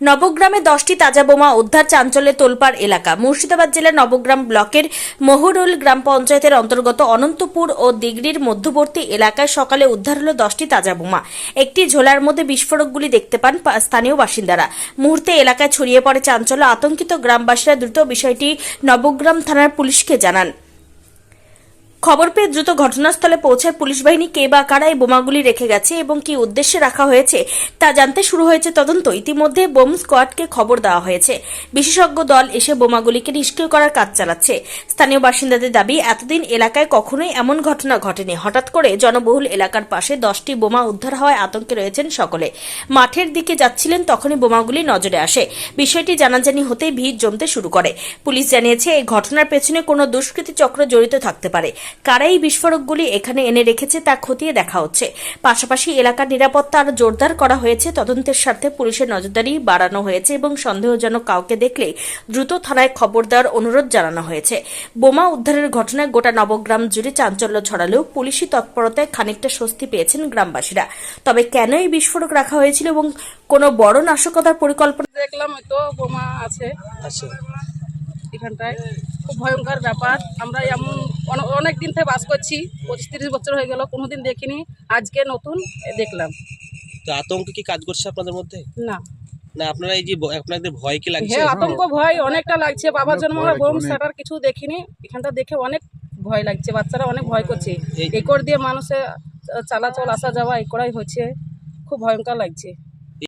নবগ্রামে দশটি তাজা বোমা উদ্ধার চাঞ্চল্যে তোলপাড় এলাকা। মুর্শিদাবাদ জেলার নবগ্রাম ব্লকের মহুরুল গ্রাম পঞ্চায়েতের অন্তর্গত অনন্তপুর ও দিগড়ির মধ্যবর্তী এলাকায় সকালে উদ্ধার হলো দশটি তাজা বোমা। একটি ঝোলার মধ্যে বিস্ফোরকগুলি দেখতে পান স্থানীয় বাসিন্দারা। মুহূর্তে এলাকায় ছড়িয়ে পড়ে চাঞ্চল্য আতঙ্কিত গ্রামবাসীরা দ্রুত বিষয়টি নবগ্রাম থানার পুলিশকে জানান। খবর পেয়ে দ্রুত ঘটনাস্থলে পৌঁছায় পুলিশ বাহিনী কে বা কারা এই বোমাগুলি রেখে গেছে এবং কি উদ্দেশ্যে রাখা হয়েছে তা জানতে শুরু হয়েছে তদন্ত। ইতিমধ্যে বোম স্কোয়াডকে খবর দেওয়া হয়েছে। বিশেষজ্ঞ দল এসে বোমাগুলিকে নিষ্ক্রিয় করার কাজ চালাচ্ছে। স্থানীয় বাসিন্দাদের দাবি, এতদিন এলাকায় কখনোই এমন ঘটনা ঘটেনি। হঠাৎ করে জনবহুল এলাকার পাশে দশটি বোমা উদ্ধার হওয়ায় আতঙ্কে রয়েছেন সকলে। মাঠের দিকে যাচ্ছিলেন তখনই বোমাগুলি নজরে আসে। বিষয়টি জানাজানি হতেই ভিড় জমতে শুরু করে। পুলিশ জানিয়েছে, এই ঘটনার পেছনে কোনো দুষ্কৃতী চক্র জড়িত থাকতে পারে। কারা এই বিস্ফোরকগুলি এখানে এনে রেখেছে তা খতিয়ে দেখা হচ্ছে। পাশাপাশি এলাকার নিরাপত্তা আরও জোরদার করা হয়েছে। তদন্তের স্বার্থে পুলিশের নজরদারি বাড়ানো হয়েছে এবং সন্দেহজনক কাউকে দেখলে দ্রুত থানায় খবর দেওয়ার অনুরোধ জানানো হয়েছে। বোমা উদ্ধারের ঘটনায় গোটা নবগ্রাম জুড়ে চাঞ্চল্য ছড়ালেও পুলিশি তৎপরতায় খানিকটা স্বস্তি পেয়েছেন গ্রামবাসীরা। তবে কেন এই বিস্ফোরক রাখা হয়েছিল এবং কোনো বড় নাশকতার পরিকল্পনা দেখলাম তো বোমা আছে। আচ্ছা এখানটায়। খুব ভয়ঙ্কর ব্যাপার। আমরা এমন অনেক দিন থেকে বাস করছি পঁচিশ তিরিশ বছর হয়ে গেল কোনোদিন দেখিনি আজকে নতুন এ দেখলাম। তো আতঙ্ক কি কাজ করছে আপনাদের মধ্যে? না। না আপনারা এই যে আপনাদের ভয় কি লাগছে? হ্যাঁ আতঙ্ক ভয় অনেকটা লাগছে বাবার জন্য আমরা বোম স্টার্টার কিছু দেখিনি এখানটা দেখে অনেক ভয় লাগছে বাচ্চারা অনেক ভয় করছে। এই- এই দিয়ে মানুষের চালাচল আসা যাওয়া এই করাই হচ্ছে খুব ভয়ঙ্কর লাগছে।